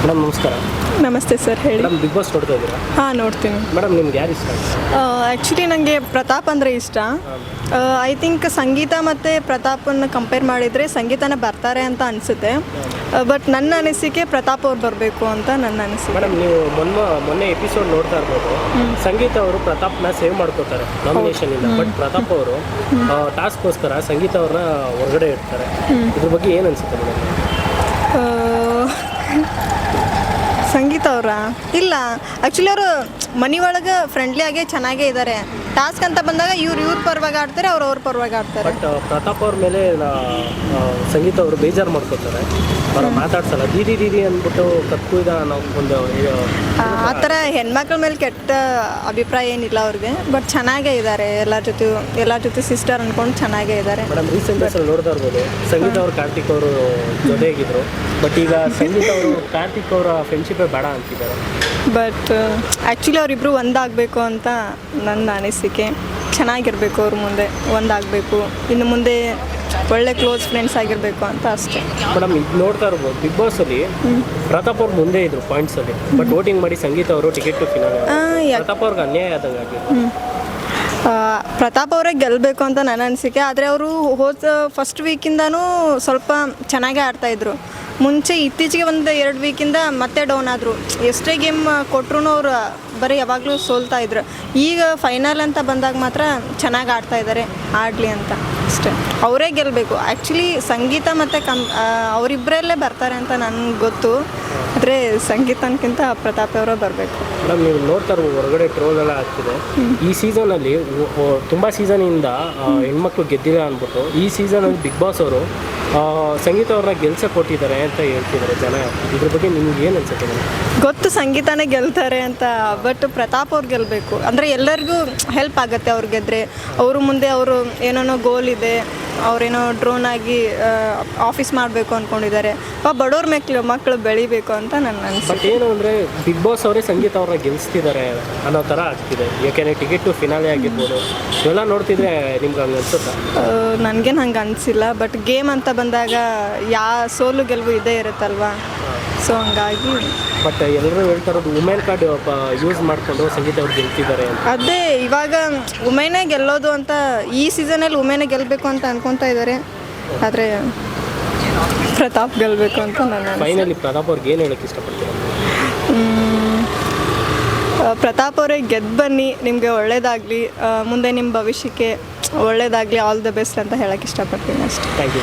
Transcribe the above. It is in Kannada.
ಮೇಡಮ್ ನಮಸ್ಕಾರ. ನಮಸ್ತೆ ಸರ್ ಹೇಳಿ. ಮೇಡಮ್ ಬಿಗ್ ಬಾಸ್ ನೋಡ್ತಾ ಇದ್ದೀರಾ? ಹಾಂ ನೋಡ್ತೀನಿ. ಮೇಡಮ್ ನಿಮ್ಗೆ ಯಾರು ಇಷ್ಟ? ಆ್ಯಕ್ಚುಲಿ ನನಗೆ ಪ್ರತಾಪ್ ಅಂದರೆ ಇಷ್ಟ. ಐ ಥಿಂಕ್ ಸಂಗೀತ ಮತ್ತು ಪ್ರತಾಪನ್ನು ಕಂಪೇರ್ ಮಾಡಿದರೆ ಸಂಗೀತನ ಬರ್ತಾರೆ ಅಂತ ಅನಿಸುತ್ತೆ. ಬಟ್ ನನ್ನ ಅನಿಸಿಕೆ ಪ್ರತಾಪ್ ಅವ್ರು ಬರಬೇಕು ಅಂತ ನನ್ನ ಅನಿಸಿಕೆ. ಮೇಡಮ್ ನೀವು ಮೊನ್ನೆ ಮೊನ್ನೆ ಎಪಿಸೋಡ್ ನೋಡ್ತಾ ಇರ್ಬೋದು. ಸಂಗೀತ ಅವರು ಪ್ರತಾಪ್ನ ಸೇವ್ ಮಾಡ್ಕೋತಾರೆ ನಾಮಿನೇಷನ್ ಇಂದ. ಬಟ್ ಪ್ರತಾಪ್ ಅವರು ಟಾಸ್ಕ್ಗೋಸ್ಕರ ಸಂಗೀತ ಅವ್ರನ್ನ ಹೊರಗಡೆ ಇಡ್ತಾರೆ. ಇದ್ರ ಬಗ್ಗೆ ಏನು ಅನಿಸುತ್ತೆ ಮೇಡಮ್ ಆ, ಸಂಗೀತ ಅವರ? ಇಲ್ಲ ಆ್ಯಕ್ಚುಲಿ ಅವರು ಮನೆ ಒಳಗೆ ಫ್ರೆಂಡ್ಲಿ ಆಗಿ ಚೆನ್ನಾಗೇ ಇದ್ದಾರೆ ಟಾಸ್ಕ್ ಅಂತ ಬಂದಾಗ ಇವ್ರು ಇವ್ರ ಪರವಾಗಿ ಆಡ್ತಾರೆ ಅವ್ರು ಅವ್ರ ಪರವಾಗಿ ಆಡ್ತಾರೆ. ಬಟ್ ಪ್ರತಾಪ್ ಅವ್ರ ಮೇಲೆ ನಾ- ಸಂಗೀತ ಅವರು ಬೇಜಾರು ಮಾಡ್ಕೋತಾರೆ. ಅವ್ರ ಮಾತಾಡ್ಸಲ್ಲ. ದೀದಿ ದೀದಿ ಅಂದ್ಬಿಟ್ಟು ಕತ್ತು ನಾವು ಒಂದು ಇದು ಆ ಆ ಥರ ಹೆಣ್ಮಕ್ಳ ಮೇಲೆ ಕೆಟ್ಟ ಅಭಿಪ್ರಾಯ ಏನಿಲ್ಲ ಅವ್ರಿಗೆ. ಬಟ್ ಚೆನ್ನಾಗೇ ಇದ್ದಾರೆ ಎಲ್ಲರ ಜೊತೆ ಎಲ್ಲರ ಜೊತೆ ಸಿಸ್ಟರ್ ಅಂದ್ಕೊಂಡು ಚೆನ್ನಾಗೇ ಇದ್ದಾರೆ ಮೇಡಮ್ ರೀಸೆಂಟ್ ಡೇಸಲ್ಲಿ ನೋಡ್ತಾ ಇರ್ಬೋದು. ಸಂಗೀತ ಅವರು ಕಾರ್ತಿಕ್ ಅವರು ಜೊತೆಗಿದ್ರು. ಬಟ್ ಈಗ ಸಂಗೀತ ಅವರು ಕಾರ್ತಿಕ್ ಅವರ ಫ್ರೆಂಡ್ಶಿಪ್ಪೇ ಬೇಡ ಅಂತಿದ್ದಾರೆ. ಬಟ್ ಆ್ಯಕ್ಚುಲಿ ಅವರಿಬ್ಬರು ಒಂದಾಗಬೇಕು ಅಂತ ನನ್ನ ಅನಿಸಿಕೆ. ಚೆನ್ನಾಗಿರಬೇಕು ಅವ್ರ ಮುಂದೆ ಒಂದಾಗಬೇಕು. ಇನ್ನು ಮುಂದೆ ಒಳ್ಳೆ ಕ್ಲೋಸ್ ಫ್ರೆಂಡ್ಸ್ ಆಗಿರಬೇಕು ಅಂತ ಅಷ್ಟೇ. ಮೇಡಮ್ ನೋಡ್ತಾ ಇರ್ಬೋದು ಬಿಗ್ ಬಾಸ್ ಅಲ್ಲಿ ಪ್ರತಾಪ್ ಅವ್ರು ಮುಂದೆ ಇದ್ರು ಪಾಯಿಂಟ್ಸ್ ಅಲ್ಲಿ ಬಟ್ ವೋಟಿಂಗ್ ಮಾಡಿ ಸಂಗೀತ ಅವರು ಟಿಕೆಟ್ ಫಿನಾಲ್ ಪ್ರತಾಪ್ ಅವ್ರಿಗೆ ಅನ್ಯಾಯ ಆದಂಗೆ ಆಗಿದೆ. ಆ, ಪ್ರತಾಪ್ ಅವರೇ ಗೆಲ್ಲಬೇಕು ಅಂತ ನನ್ನ ಅನಿಸಿಕೆ ಆದರೆ ಅವರು ಹೋದ ಫಸ್ಟ್ ವೀಕಿಂದನೂ ಸ್ವಲ್ಪ ಚೆನ್ನಾಗೇ ಆಡ್ತಾಯಿದ್ರು ಮುಂಚೆ ಇತ್ತೀಚೆಗೆ ಒಂದು ಎರಡು ವೀಕಿಂದ ಮತ್ತೆ ಡೌನ್ ಆದರು. ಎಷ್ಟೇ ಗೇಮ್ ಕೊಟ್ಟರು ಅವರು ಬರೀ ಯಾವಾಗಲೂ ಸೋಲ್ತಾ ಇದ್ರು. ಈಗ ಫೈನಲ್ ಅಂತ ಬಂದಾಗ ಮಾತ್ರ ಚೆನ್ನಾಗಿ ಆಡ್ತಾ ಇದ್ದಾರೆ ಆಡಲಿ ಅಂತ ಅಷ್ಟೇ. ಅವರೇ ಗೆಲ್ಲಬೇಕು ಆ್ಯಕ್ಚುಲಿ ಸಂಗೀತ ಮತ್ತು ಕಂ ಅವರಿಬ್ಬರಲ್ಲೇ ಬರ್ತಾರೆ ಅಂತ ನನಗೆ ಗೊತ್ತು. ಆದರೆ ಸಂಗೀತನಕ್ಕಿಂತ ಪ್ರತಾಪ್ ಅವರೇ ಬರಬೇಕು. ಮೇಡಮ್ ನೀವು ನೋಡ್ತಾ ಇರ್ಬೋದು ಹೊರಗಡೆ ಟ್ರೋಲ್ ಎಲ್ಲ ಆಗ್ತಿದೆ. ಈ ಸೀಸನಲ್ಲಿ ತುಂಬ ಸೀಸನಿಂದ ಹೆಣ್ಮಕ್ಳು ಗೆದ್ದಿಲ್ಲ ಅಂದ್ಬಿಟ್ಟು ಈ ಸೀಸನ್ ಅಲ್ಲಿ ಬಿಗ್ ಬಾಸ್ ಅವರು ಸಂಗೀತ ಅವ್ರನ್ನ ಗೆಲ್ಸ ಕೊಟ್ಟಿದ್ದಾರೆ ಅಂತ ಹೇಳ್ತಿದ್ದಾರೆ ಜನ. ಇದ್ರ ಬಗ್ಗೆ ನಿಮ್ಗೆ ಏನು ಅನ್ಸುತ್ತೆ ಗೊತ್ತು, ಸಂಗೀತನೇ ಗೆಲ್ತಾರೆ ಅಂತ. ಬಟ್ ಪ್ರತಾಪ್ ಅವ್ರು ಗೆಲ್ಲಬೇಕು ಅಂದರೆ ಎಲ್ಲರಿಗೂ ಹೆಲ್ಪ್ ಆಗುತ್ತೆ ಅವ್ರು ಗೆದ್ರೆ. ಅವರು ಮುಂದೆ ಅವರು ಏನೇನೋ ಗೋಲ್ ಇದೆ. ಅವರೇನೋ ಡ್ರೋನ್ ಆಗಿ ಆಫೀಸ್ ಮಾಡಬೇಕು ಅಂದ್ಕೊಂಡಿದ್ದಾರೆ ಪಾಪ ಬಡವ್ರ ಮಕ್ಳು ಮಕ್ಕಳು ಬೆಳಿಬೇಕು ಅಂತ ನನ್ನ ಅನಿಸಿಕೆ ಬಟ್ ಏನು ಅಂದರೆ ಬಿಗ್ ಬಾಸ್ ಅವರೇ ಸಂಗೀತ ಅವ್ರನ್ನ ಗೆಲ್ಸ್ತಿದ್ದಾರೆ ಅನ್ನೋ ಥರ ಆಗ್ತಿದೆ. ಯಾಕೆಂದರೆ ಟಿಕೆಟ್ ಫಿನಾಲೆ ಆಗಿರ್ಬೋದು. ಇವೆಲ್ಲ ನೋಡ್ತಿದ್ರೆ ನಿಮ್ಗೆ ಹಂಗೆ ಅನ್ಸುತ್ತಾ? ನನಗೇನು ಹಂಗೆ ಅನಿಸಿಲ್ಲ ಬಟ್ ಗೇಮ್ ಅಂತ ಬಂದಾಗ ಯಾ ಸೋಲು ಗೆಲುವು ಇದೇ ಇರುತ್ತಲ್ವಾ? ಸೊ ಹಂಗಾಗಿ ಬಟ್ ಎಲ್ಲರೂ ಹೇಳ್ತಾ ಇರೋದು ವುಮೆನ್ ಕಾರ್ಡ್ ಯೂಸ್ ಮಾಡಿಕೊಂಡು ಸಂಗೀತ ಅವ್ರು ಗೆಲ್ತಿದ್ದಾರೆ ಅಂತ. ಅದೇ ಇವಾಗ ಉಮೇನೇ ಗೆಲ್ಲೋದು ಅಂತ ಈ ಸೀಸನಲ್ಲಿ ವುಮೆನೇ ಗೆಲ್ಲಬೇಕು ಅಂತ ಅನ್ಕೊತಾ ಇದ್ದಾರೆ. ಆದರೆ ಪ್ರತಾಪ್ ಗೆಲ್ಲಬೇಕು ಅಂತ ನನ್ನ ಅನಿಸಿಕೆ. ಫೈನಲಿ ಪ್ರತಾಪ್ ಅವ್ರಿಗೆ ಏನು ಹೇಳಕ್ಕೆ ಇಷ್ಟಪಡ್ತೀರಾ? ಮ್, ಪ್ರತಾಪ್ ಅವರೇ ಗೆದ್ದು ಬನ್ನಿ ನಿಮಗೆ ಒಳ್ಳೇದಾಗಲಿ ಮುಂದೆ ನಿಮ್ಮ ಭವಿಷ್ಯಕ್ಕೆ ಒಳ್ಳೇದಾಗಲಿ ಆಲ್ ದ ಬೆಸ್ಟ್ ಅಂತ ಹೇಳಕ್ಕೆ ಇಷ್ಟಪಡ್ತೀನಿ ಅಷ್ಟೇ. Thank you